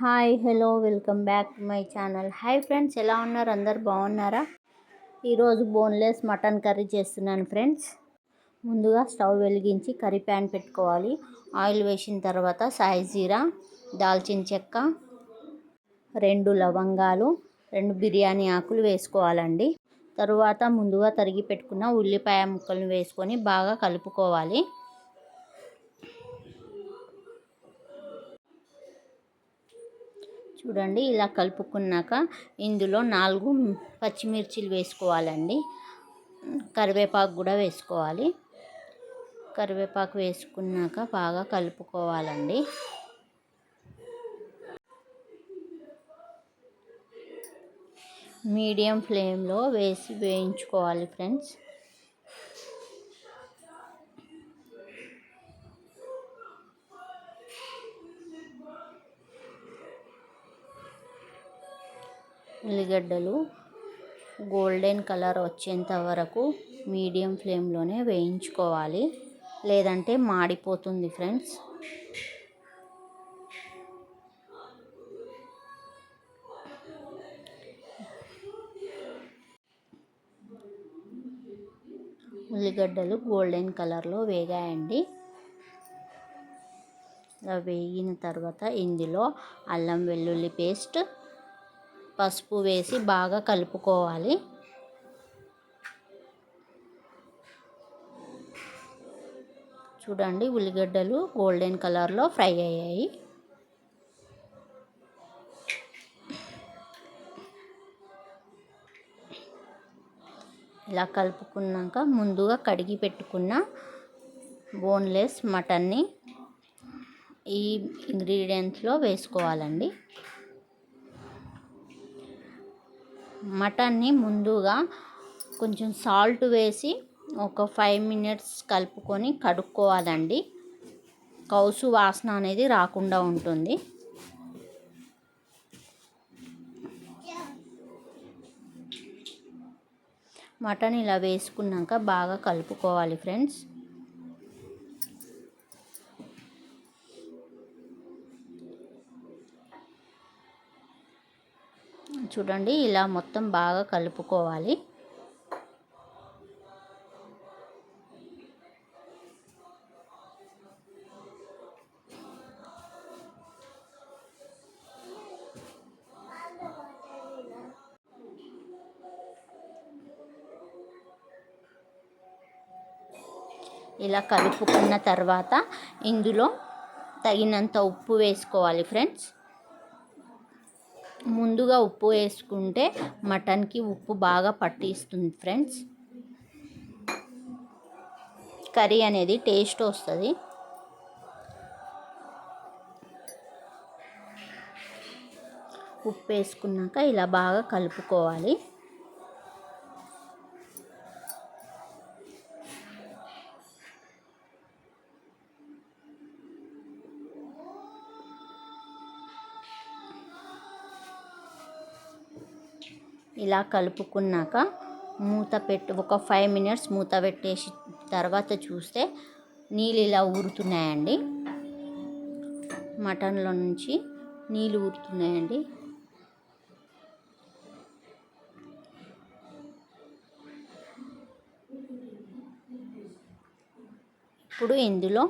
Hi hello welcome back to my channel. Hi friends ఎలా ఉన్నారు? అందరు బాగున్నారా? ఈరోజు బోన్లెస్ మటన్ కర్రీ చేస్తున్నాను ఫ్రెండ్స్. ముందుగా స్టవ్ వెలిగించి కర్రీ ప్యాన్ పెట్టుకోవాలి. ఆయిల్ వేసిన తర్వాత సాయి జీరా దాల్చిన చెక్క రెండు లవంగాలు రెండు బిర్యానీ ఆకులు వేసుకోవాలండి. తరువాత ముందుగా తరిగి పెట్టుకున్న ఉల్లిపాయ ముక్కలను వేసుకొని బాగా కలుపుకోవాలి. చూడండి ఇలా కలుపుకున్నాక ఇందులో నాలుగు పచ్చిమిర్చిలు వేసుకోవాలండి. కరివేపాకు కూడా వేసుకోవాలి. కరివేపాకు వేసుకున్నాక బాగా కలుపుకోవాలండి. మీడియం ఫ్లేమ్లో వేసి వేయించుకోవాలి ఫ్రెండ్స్. ఉల్లిగడ్డలు గోల్డెన్ కలర్ వచ్చేంత వరకు మీడియం ఫ్లేమ్లోనే వేయించుకోవాలి. లేదంటే మాడిపోతుంది ఫ్రెండ్స్. ఉల్లిగడ్డలు గోల్డెన్ కలర్లో వేగాయండి. వేగిన తర్వాత ఇందులో అల్లం వెల్లుల్లి పేస్ట్ పసుపు వేసి బాగా కలుపుకోవాలి. చూడండి ఉల్లిగడ్డలు గోల్డెన్ కలర్లో ఫ్రై అయ్యాయి. ఇలా కలుపుకున్నాక ముందుగా కడిగి పెట్టుకున్న బోన్లెస్ మటన్ని ఈ ఇంగ్రీడియంట్స్లో వేసుకోవాలండి. మటన్ని ముందుగా కొంచెం సాల్ట్ వేసి ఒక ఫైవ్ మినిట్స్ కలుపుకొని కడుక్కోవాలండి. కౌసు వాసన అనేది రాకుండా ఉంటుంది. మటన్ ఇలా వేసుకున్నాక బాగా కలుపుకోవాలి ఫ్రెండ్స్. చూడండి ఇలా మొత్తం బాగా కలుపుకోవాలి. ఇలా కలుపుకున్న తర్వాత ఇందులో తగినంత ఉప్పు వేసుకోవాలి ఫ్రెండ్స్. ముందుగా ఉప్పు వేసుకుంటే మటన్కి ఉప్పు బాగా పట్టిస్తుంది ఫ్రెండ్స్. కర్రీ అనేది టేస్ట్ వస్తుంది. ఉప్పు వేసుకున్నాక ఇలా బాగా కలుపుకోవాలి. ఇలా కలుపుకున్నాక మూత పెట్టి ఒక ఫైవ్ మినిట్స్ మూత పెట్టేసి తర్వాత చూస్తే నీళ్ళు ఇలా ఊరుతున్నాయండి. మటన్లో నుంచి నీళ్ళు ఊరుతున్నాయండి. ఇప్పుడు ఇందులో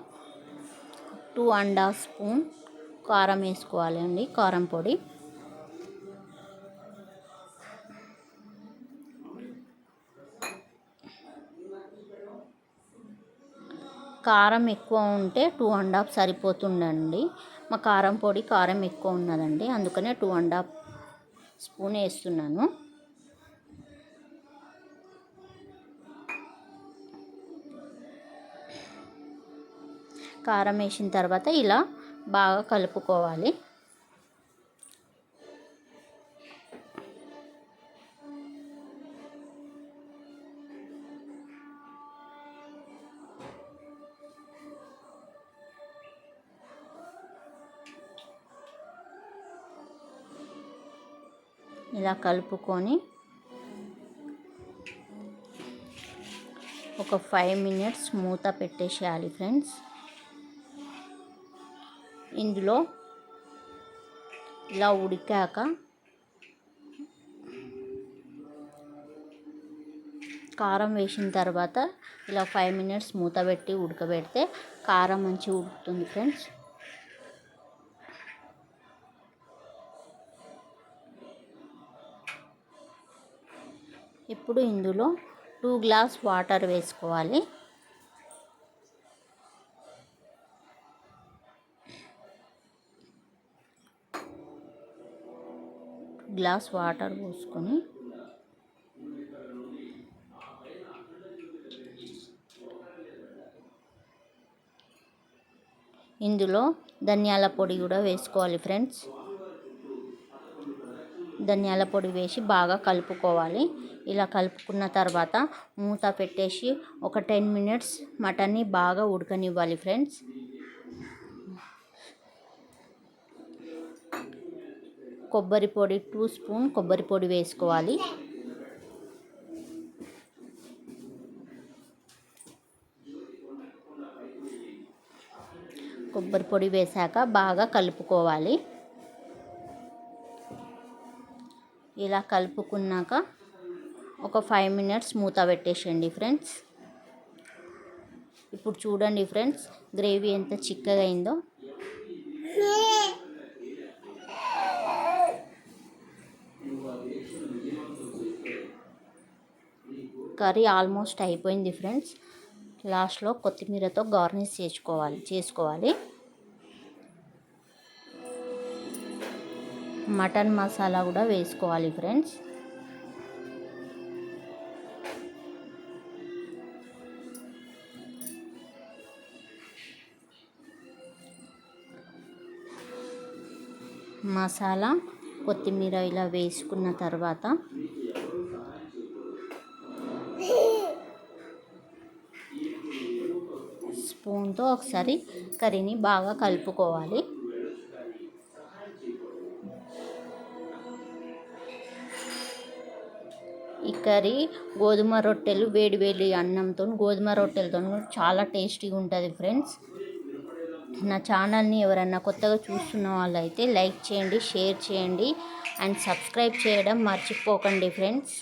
టూ అండ్ హాఫ్ స్పూన్ కారం వేసుకోవాలండి కారం పొడి. కారం ఎక్కువ ఉంటే టూ అండ్ హాఫ్ సరిపోతుండండి మా కారం పొడి కారం ఎక్కువ ఉన్నదండి. అందుకనే టూ అండ్ హాఫ్ స్పూన్ వేస్తున్నాను. కారం వేసిన తర్వాత ఇలా బాగా కలుపుకోవాలి. ఇలా కలుపుకొని ఒక ఫైవ్ మినిట్స్ మూత పెట్టేసేయాలి ఫ్రెండ్స్ ఇందులో ఇలా ఉడికాక కారం వేసిన తర్వాత ఇలా ఫైవ్ మినిట్స్ మూత పెట్టి ఉడకబెడితే కారం మంచిగా ఉడుకుతుంది ఫ్రెండ్స్ ఇప్పుడు ఇందులో టూ గ్లాస్ వాటర్ వేసుకోవాలి. గ్లాస్ వాటర్ పోసుకొని ఇందులో ధనియాల పొడి కూడా వేసుకోవాలి ఫ్రెండ్స్. ధనియాల పొడి వేసి బాగా కలుపుకోవాలి. ఇలా కలుపుకున్న తర్వాత మూత పెట్టేసి ఒక టెన్ మినిట్స్ మటన్ని బాగా ఉడకనివ్వాలి ఫ్రెండ్స్. కొబ్బరి పొడి టూ స్పూన్ కొబ్బరి పొడి వేసుకోవాలి. కొబ్బరి పొడి వేశాక బాగా కలుపుకోవాలి. ఇలా కలుపుకున్నాక ఒక ఫైవ్ మినిట్స్ మూత పెట్టేసేయండి ఫ్రెండ్స్ ఇప్పుడు చూడండి ఫ్రెండ్స్ గ్రేవీ ఎంత చిక్కగా అయిందో కర్రీ ఆల్మోస్ట్ అయిపోయింది ఫ్రెండ్స్ లాస్ట్లో కొత్తిమీరతో గార్నిష్ చేసుకోవాలి చేసుకోవాలి. మటన్ మసాలా కూడా వేసుకోవాలి ఫ్రెండ్స్. మసాలా కొత్తిమీర ఇలా వేసుకున్న తర్వాత స్పూన్తో ఒకసారి కర్రీని బాగా కలుపుకోవాలి. కర్రీ గోధుమ రొట్టెలు వేడి వేడి అన్నంతో గోధుమ రొట్టెలతో చాలా టేస్టీగా ఉంటుంది ఫ్రెండ్స్. నా ఛానల్ని ఎవరన్నా కొత్తగా చూస్తున్న వాళ్ళైతే లైక్ చేయండి షేర్ చేయండి అండ్ సబ్స్క్రైబ్ చేయడం మర్చిపోకండి ఫ్రెండ్స్.